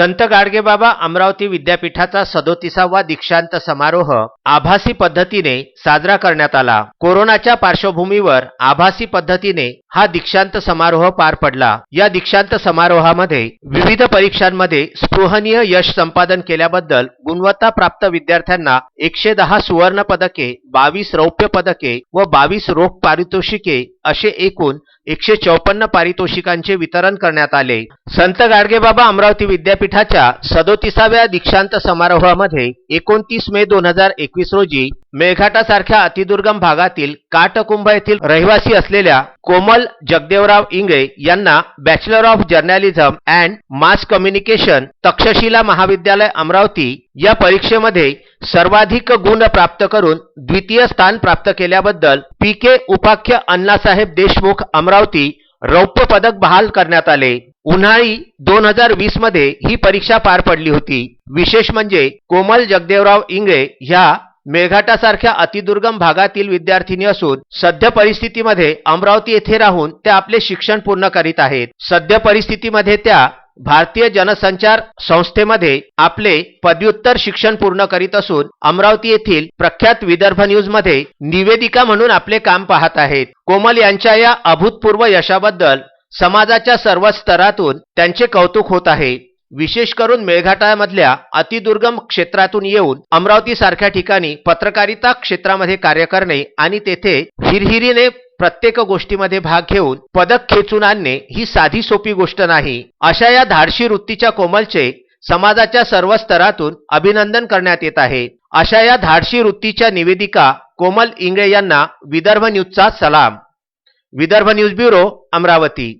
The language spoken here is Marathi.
संत गाडगेबाबा अमरावती विद्यापीठाचा सदोतीसावा दीक्षांत समारोह आभासी पद्धतीने साजरा करण्यात आला. कोरोनाच्या पार्श्वभूमीवर आभासी पद्धतीने हा दीक्षांत समारोह पार पडला. या दीक्षांत समारोहामध्ये विविध परीक्षांमध्ये स्पृहनीय यश संपादन केल्याबद्दल गुणवत्ता प्राप्त विद्यार्थ्यांना एकशे दहा सुवर्ण पदके बावीस रौप्य पदके व बावीस रोख पारितोषिके असे एकूण एकशे चौपन्न पारितोषिकांचे वितरण करण्यात आले. संत गाडगेबाबा अमरावती विद्यापीठ विद्यापीठाच्या सदोतीसाव्या दीक्षांत समारोहामध्ये एकोणतीस मे दोन हजार एकवीस रोजी मेळघाटासारख्या अतिदुर्गम भागातील काटकुंभ येथील रहिवासी असलेल्या कोमल जगदेवराव इंगळे यांना bachelor of journalism and mass communication Takshashila महाविद्यालय अमरावती या परीक्षेमध्ये सर्वाधिक गुण प्राप्त करून द्वितीय स्थान प्राप्त केल्याबद्दल पी के उपाख्य अण्णासाहेब देशमुख अमरावती रौप्य पदक बहाल करण्यात आले. उन्हाळी दोन हजार वीसमध्ये ही परीक्षा पार पडली होती. विशेष म्हणजे कोमल जगदेवराव इंगळे ह्या मेळघाटासारख्या अतिदुर्गम भागातील विद्यार्थिनी असून सध्य परिस्थितीमध्ये अमरावती येथे राहून त्या आपले शिक्षण पूर्ण करीत आहेत. सध्य परिस्थितीमध्ये त्या भारतीय जनसंचार संस्थेमध्ये आपले पदव्युत्तर शिक्षण पूर्ण करीत असून अमरावती येथील प्रख्यात विदर्भ न्यूजमध्ये निवेदिका म्हणून आपले काम पाहत आहेत. कोमल यांच्या या अभूतपूर्व यशाबद्दल समाजाच्या सर्व स्तरातून त्यांचे कौतुक होत आहे. विशेष करून मेळघाटामधल्या अतिदुर्गम क्षेत्रातून येऊन अमरावती सारख्या ठिकाणी पत्रकारिता क्षेत्रामध्ये कार्य करणे आणि तेथे हिरहिरीने प्रत्येक गोष्टीमध्ये भाग घेऊन पदक खेचून आणणे ही साधी सोपी गोष्ट नाही. अशा या धाडशी वृत्तीच्या कोमलचे समाजाच्या सर्व स्तरातून अभिनंदन करण्यात येत आहे. अशा या धाडशी वृत्तीच्या निवेदिका कोमल इंगळे यांना विदर्भ न्यूजचा सलाम. Vidarbha news bureau Amravati.